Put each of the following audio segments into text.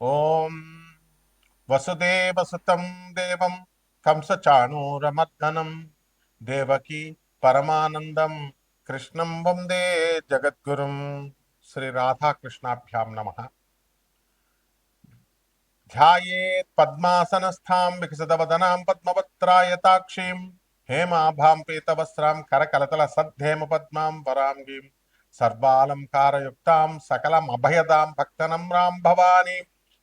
ओम वसुदेव सुतम देव कंस चाणूरमर्दनम देवकी परमानंदम कृष्ण परमानन्दं, कृष्णं वंदे जगद्गुरुं श्रीराधाकृष्णाभ्यां नमः। ध्यायेत् पद्मासनस्थां विकसितवदनां पद्मपत्रायताक्षीं हेमाभां पीतवस्त्रां करकलतलसद्धेमपद्मां वराङ्गीं सर्वालङ्कारयुक्तां सकलमभयदां भक्तनं रां भवानीम्।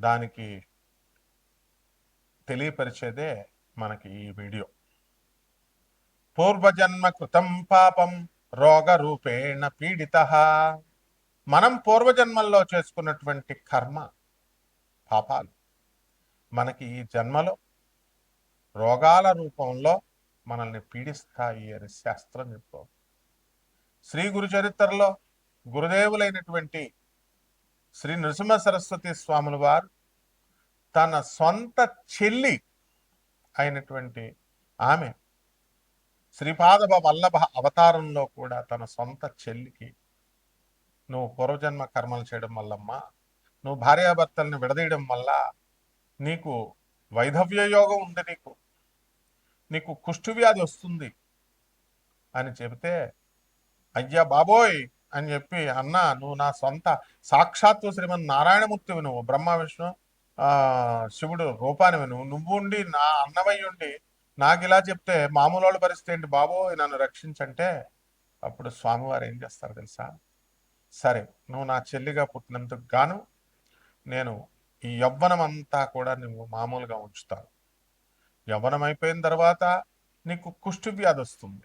దానికి తెలియపరిచేదే మనకి ఈ వీడియో. పూర్వజన్మ కృతం పాపం రోగ రూపేణ పీడిత. మనం పూర్వజన్మల్లో చేసుకున్నటువంటి కర్మ పాపాలు మనకి ఈ జన్మలో రోగాల రూపంలో మనల్ని పీడిస్తాయి అని శాస్త్రం చెప్పుకో శ్రీ గురు చరిత్రలో గురుదేవులైనటువంటి శ్రీ నృసింహ సరస్వతి స్వాముల వారు తన సొంత చెల్లి అయినటువంటి ఆమె శ్రీపాదవ వల్లభ అవతారంలో కూడా తన సొంత చెల్లికి నువ్వు పూర్వజన్మ కర్మలు చేయడం వల్లమ్మా నువ్వు భార్యాభర్తల్ని విడదీయడం వల్ల నీకు వైధవ్య యోగం ఉంది నీకు. నీకు కుష్ఠు వ్యాధి వస్తుంది అని చెబితే అయ్యా బాబోయ్ అని చెప్పి అన్న నువ్వు నా సొంత సాక్షాత్తు శ్రీమన్ నారాయణమూర్తివి నువ్వు బ్రహ్మ విష్ణు శివుడు రూపానివి నువ్వు. నువ్వు ఉండి నా అన్నమయ్య ఉండి నాకు ఇలా చెప్తే మామూలు వాళ్ళ పరిస్థితి ఏంటి బాబోయ్ నన్ను రక్షించంటే అప్పుడు స్వామివారు ఏం చేస్తారు తెలుసా? సరే నువ్వు నా చెల్లిగా పుట్టినందుకు గాను నేను ఈ యవ్వనం అంతా కూడా నువ్వు మామూలుగా ఉంచుతాను యవ్వనం అయిపోయిన తర్వాత నీకు కుష్టి వ్యాధి వస్తుంది.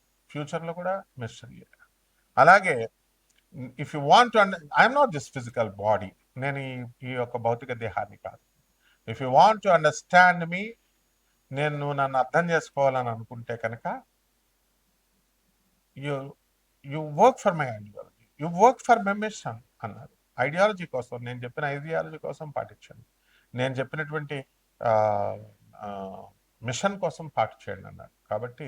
ఫ్యూచర్లో కూడా మిస్టరీయే అలాగే if you want and I'm not just physical body నేను ఈ ఈ యొక్క భౌతిక దేహాన్ని కాదు. If you want to understand me నేను నన్ను అర్థం చేసుకోవాలని అనుకుంటే కనుక you you work for my ideology you work for my mission అన్నారు. ఐడియాలజీ కోసం నేను చెప్పిన ఐడియాలజీ కోసం పాటించండి. నేను చెప్పినటువంటి మిషన్ కోసం పాటించండి అన్నారు. కాబట్టి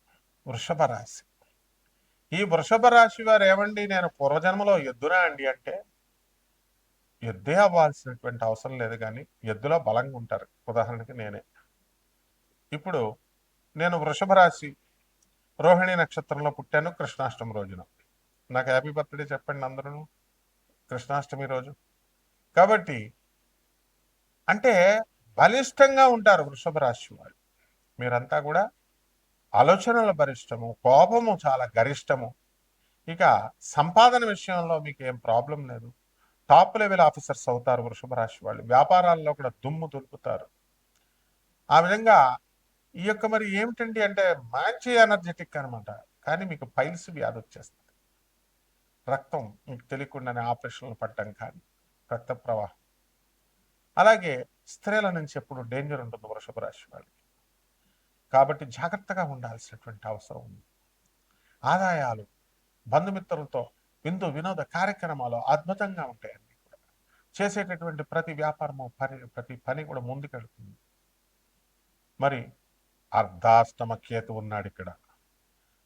వృషభ రాశి. ఈ వృషభ రాశి వారు ఏమండి? నేను పూర్వజన్మలో ఎద్దునా అండి అంటే ఎద్దే అవ్వాల్సినటువంటి అవసరం లేదు కానీ ఎద్దులో బలంగా ఉంటారు. ఉదాహరణకి నేనే. ఇప్పుడు నేను వృషభ రాశి రోహిణి నక్షత్రంలో పుట్టాను కృష్ణాష్టమి రోజున. నాకు హ్యాపీ బర్త్డే చెప్పండి అందరూ. కృష్ణాష్టమి రోజు. కాబట్టి అంటే బలిష్టంగా ఉంటారు వృషభ రాశి వాళ్ళు మీరంతా కూడా ఆలోచనల బరిష్టము కోపము చాలా గరిష్టము. ఇక సంపాదన విషయంలో మీకు ఏం ప్రాబ్లం లేదు. టాప్ లెవెల్ ఆఫీసర్స్ అవుతారు వృషభ రాశి వాళ్ళు. వ్యాపారాల్లో కూడా దుమ్ము దులుపుతారు. ఆ విధంగా ఈ యొక్క మరి ఏమిటండి అంటే మంచి ఎనర్జెటిక్ అనమాట కానీ మీకు పైల్స్ వ్యాధి వచ్చేస్తుంది. రక్తం మీకు తెలియకుండానే ఆపరేషన్లు పట్టడం కానీ రక్త ప్రవాహం. అలాగే స్త్రీల నుంచి ఎప్పుడు డేంజర్ ఉంటుంది వృషభ రాశి వాళ్ళకి. కాబట్టి జాగ్రత్తగా ఉండాల్సినటువంటి అవసరం ఉంది. ఆదాయాలు బంధుమిత్రులతో విందు వినోద కార్యక్రమాలు అద్భుతంగా ఉంటాయండి కూడా. చేసేటటువంటి ప్రతి వ్యాపారము పని ప్రతి పని కూడా ముందుకెళ్తుంది. మరి అర్ధాష్టమ కేతు ఉన్నాడు ఇక్కడ.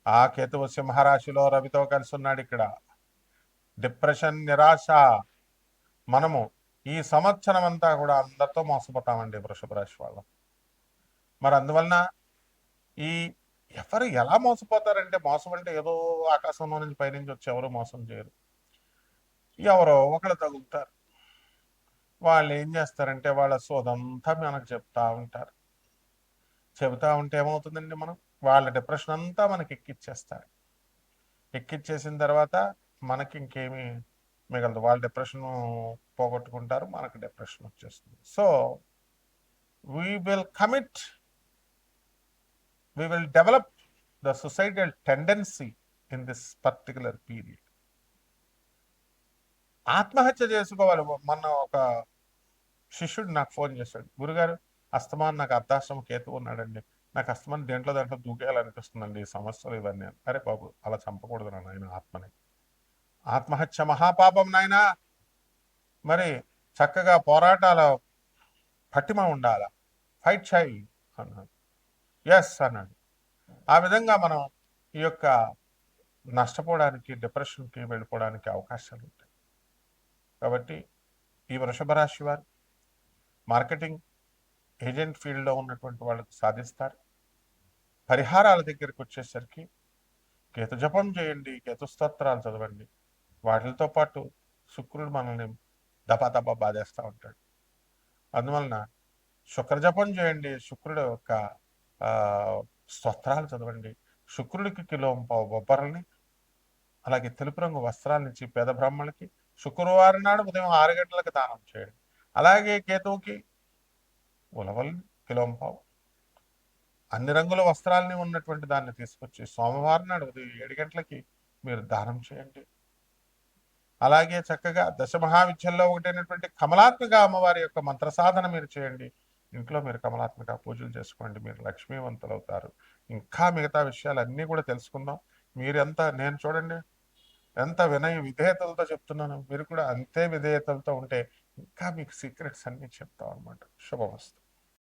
ఆ కేతువు సింహరాశిలో రవితో కలిసి ఉన్నాడు ఇక్కడ. డిప్రెషన్ నిరాశ. మనము ఈ సంవత్సరం అంతా కూడా అందరితో మోసపోతామండి వృషభ రాశి వాళ్ళం. మరి అందువలన ఈ ఎవరు ఎలా మోసపోతారంటే మోసం అంటే ఏదో ఆకాశంలో నుంచి పైనుంచి వచ్చి ఎవరు మోసం చేయరు. ఎవరో ఒకళ్ళు తగులుతారు. వాళ్ళు ఏం చేస్తారంటే వాళ్ళ సోదంతా మనకు చెప్తా ఉంటారు. చెబుతా ఉంటే ఏమవుతుందండి మనం? వాళ్ళ డిప్రెషన్ అంతా మనకి ఎక్కిచ్చేస్తారు. ఎక్కిచ్చేసిన తర్వాత మనకి ఇంకేమీ మిగలదు. వాళ్ళ డిప్రెషన్ పోగొట్టుకుంటారు మనకు డిప్రెషన్ వచ్చేస్తుంది. So we will commit we will develop the suicidal tendency in this particular period. ఆత్మహత్య చేసుకోవాలి. మొన్న ఒక శిష్యుడు నాకు ఫోన్ చేశాడు. గురుగారు అస్తమాన్ నాకు అర్ధాశ్రమ కేతు ఉన్నాడండి. నాకు అస్తమాన్ దేంట్లో దాంట్లో దూకేయాలనిపిస్తుందండి ఈ సమస్యలు ఇవన్నీ అరే బాబు అలా చంపకూడదు నాయన ఆత్మని. ఆత్మహత్య మహాపాపం నాయన. మరి చక్కగా పోరాటాల పట్టిమ ఉండాల? ఫైట్ చేయి అన్నాడు. ఎస్ అన్నాడు. ఆ విధంగా మనం ఈ యొక్క నష్టపోవడానికి డిప్రెషన్కి వెళ్ళిపోవడానికి అవకాశాలు ఉంటాయి. కాబట్టి ఈ వృషభ రాశి వారు మార్కెటింగ్ ఏజెంట్ ఫీల్డ్లో ఉన్నటువంటి వాళ్ళకు సాధిస్తారు. పరిహారాల దగ్గరికి వచ్చేసరికి కేతు జపం చేయండి కేతు స్తోత్రాలు చదవండి. వాటితో పాటు శుక్రుడు మనల్ని దపా బాధేస్తూ ఉంటాడు. అందువలన శుక్ర జపం చేయండి శుక్రుడు యొక్క స్తోత్రాలు చదవండి. శుక్రుడికి కిలో పావు బొబ్బర్లని అలాగే తెలుపు రంగు వస్త్రాలు ఇచ్చి పేద బ్రాహ్మణులకి శుక్రవారం నాడు ఉదయం ఆరు గంటలకు దానం చేయండి. అలాగే కేతువుకి ఉలవల్ని కిలో పావు అన్ని రంగుల వస్త్రాలని ఉన్నటువంటి దాన్ని తీసుకొచ్చి సోమవారం నాడు ఉదయం ఏడు గంటలకి మీరు దానం చేయండి. అలాగే చక్కగా దశ మహావిద్యల్లో ఒకటైనటువంటి కమలాత్మిక అమ్మవారి యొక్క మంత్ర సాధన మీరు చేయండి. ఇంట్లో మీరు కమలాత్మక పూజలు చేసుకోండి మీరు లక్ష్మీవంతులు అవుతారు ఇంకా మిగతా విషయాలు అన్నీ కూడా తెలుసుకుందాం. మీరెంత నేను చూడండి ఎంత వినయ విధేయతలతో చెప్తున్నాను. మీరు కూడా అంతే విధేయతలతో ఉంటే ఇంకా మీకు సీక్రెట్స్ అన్నీ చెప్తాం అనమాట శుభమస్తు.